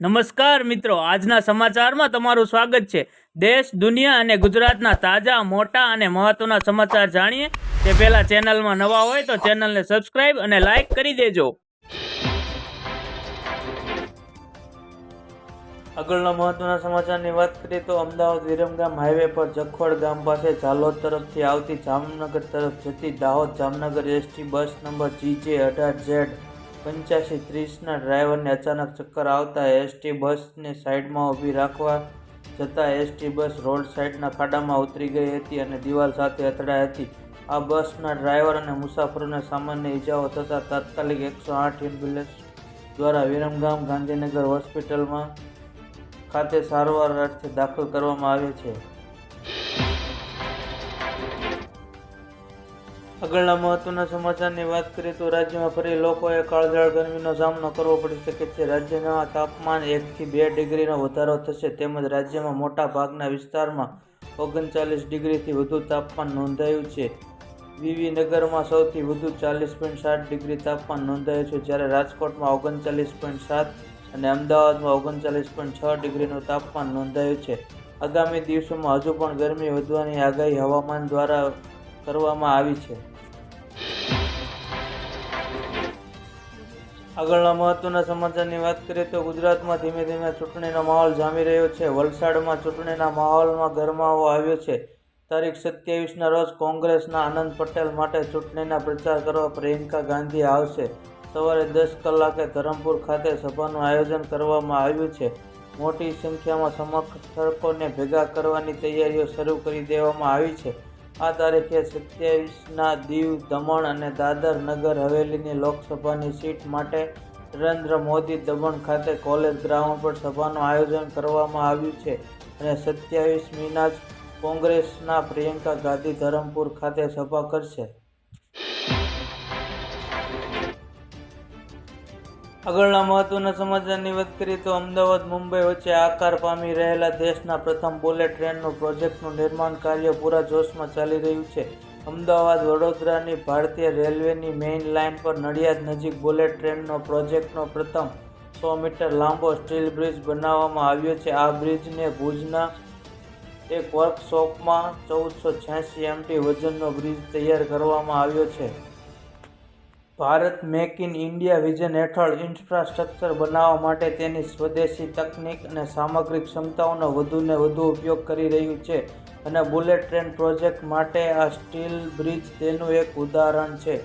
નમસ્કાર મિત્રો, આજના સમાચારમાં તમારું સ્વાગત છે. દેશ, દુનિયા અને ગુજરાતના તાજા, મોટા અને મહત્વના સમાચાર જાણીએ. તે પહેલા ચેનલમાં નવા હોય તો ચેનલને સબસ્ક્રાઇબ અને લાઈક કરી દેજો. આગળના મહત્વના સમાચારની વાત કરીએ તો અમદાવાદ વિરમગામ હાઈવે પર જખોડ ગામ પાસે ઝાલોદ તરફથી આવતી જામનગર તરફ જતી Dahod Jamnagar ST bus number GJ અઢાર ઝેડ પંચ્યાસી ત્રીસના ડ્રાઈવરને અચાનક ચક્કર આવતા એસટી બસને સાઈડમાં ઊભી રાખવા જતાં એસટી બસ રોડ સાઈડના ખાડામાં ઉતરી ગઈ હતી અને દિવાલ સાથે અથડાઈ હતી. આ બસના ડ્રાઈવર અને મુસાફરોને સામાન્ય ઈજાઓ થતાં તાત્કાલિક એકસો આઠ એમ્બ્યુલન્સ દ્વારા વિરમગામ ગાંધીનગર હોસ્પિટલમાં ખાતે સારવાર અર્થે દાખલ કરવામાં આવે છે. આગળના મહત્વના સમાચારની વાત કરીએ તો રાજ્યમાં ફરી લોકોએ કાળઝાળ ગરમીનો સામનો કરવો પડી શકે છે. રાજ્યના તાપમાન એકથી બે ડિગ્રીનો વધારો થશે તેમજ રાજ્યમાં મોટા ભાગના વિસ્તારમાં ઓગણચાલીસ ડિગ્રીથી વધુ તાપમાન નોંધાયું છે. વિવીનગરમાં સૌથી વધુ ચાલીસ પોઈન્ટ સાત ડિગ્રી તાપમાન નોંધાયું છે. જ્યારે રાજકોટમાં ઓગણચાલીસ પોઈન્ટ સાત અને અમદાવાદમાં ઓગણચાલીસ પોઈન્ટ છ ડિગ્રીનું તાપમાન નોંધાયું છે. આગામી દિવસોમાં હજુ પણ ગરમી વધવાની આગાહી હવામાન દ્વારા કરવામાં આવી છે. આગળના મહત્વના સમાચારની વાત કરીએ તો ગુજરાતમાં ધીમે ધીમે ચૂંટણીનો માહોલ જામી રહ્યો છે. વલસાડમાં ચૂંટણીના માહોલમાં ગરમાવો આવ્યો છે. તારીખ સત્યાવીસના રોજ કોંગ્રેસના આનંદ પટેલ માટે ચૂંટણીના પ્રચાર કરવા પ્રિયંકા ગાંધી આવશે. સવારે દસ કલાકે ધરમપુર ખાતે સભાનું આયોજન કરવામાં આવ્યું છે. મોટી સંખ્યામાં સમર્થકોને ભેગા કરવાની તૈયારીઓ શરૂ કરી દેવામાં આવી છે. આ તારીખે સત્યાવીસના દીવ, દમણ અને દાદર નગર હવેલીની લોકસભાની સીટ માટે નરેન્દ્ર મોદી દમણ ખાતે કોલેજ ગ્રાઉન્ડ પર સભાનું આયોજન કરવામાં આવ્યું છે અને સત્યાવીસમીના જ કોંગ્રેસના પ્રિયંકા ગાંધી ધરમપુર ખાતે સભા કરશે. આગળના મહત્વના સમાચારની વાત કરીએ તો અમદાવાદ, મુંબઈ વચ્ચે આકાર પામી રહેલા દેશના પ્રથમ બુલેટ ટ્રેનનું પ્રોજેક્ટનું નિર્માણ કાર્ય પૂરા જોશમાં ચાલી રહ્યું છે. અમદાવાદ, વડોદરાની ભારતીય રેલવેની મેઇન લાઇન પર નડિયાદ નજીક બુલેટ ટ્રેનનો પ્રોજેક્ટનો પ્રથમ સો મીટર લાંબો સ્ટીલ બ્રિજ બનાવવામાં આવ્યો છે. આ બ્રિજને ભુજના એક વર્કશોપમાં ચૌદસો છ્યાસી એમટી વજનનો બ્રિજ તૈયાર કરવામાં આવ્યો છે. Bharat make in India vision હેઠળ ઇન્ફ્રાસ્ટ્રક્ચર બનાવવા માટે તેની સ્વદેશી તકનીક અને સામગ્રી ક્ષમતાઓનો વધુને વધુ ઉપયોગ કરી રહ્યું છે અને બુલેટ ટ્રેન પ્રોજેક્ટ માટે આ સ્ટીલ બ્રિજ તેનું એક ઉદાહરણ છે.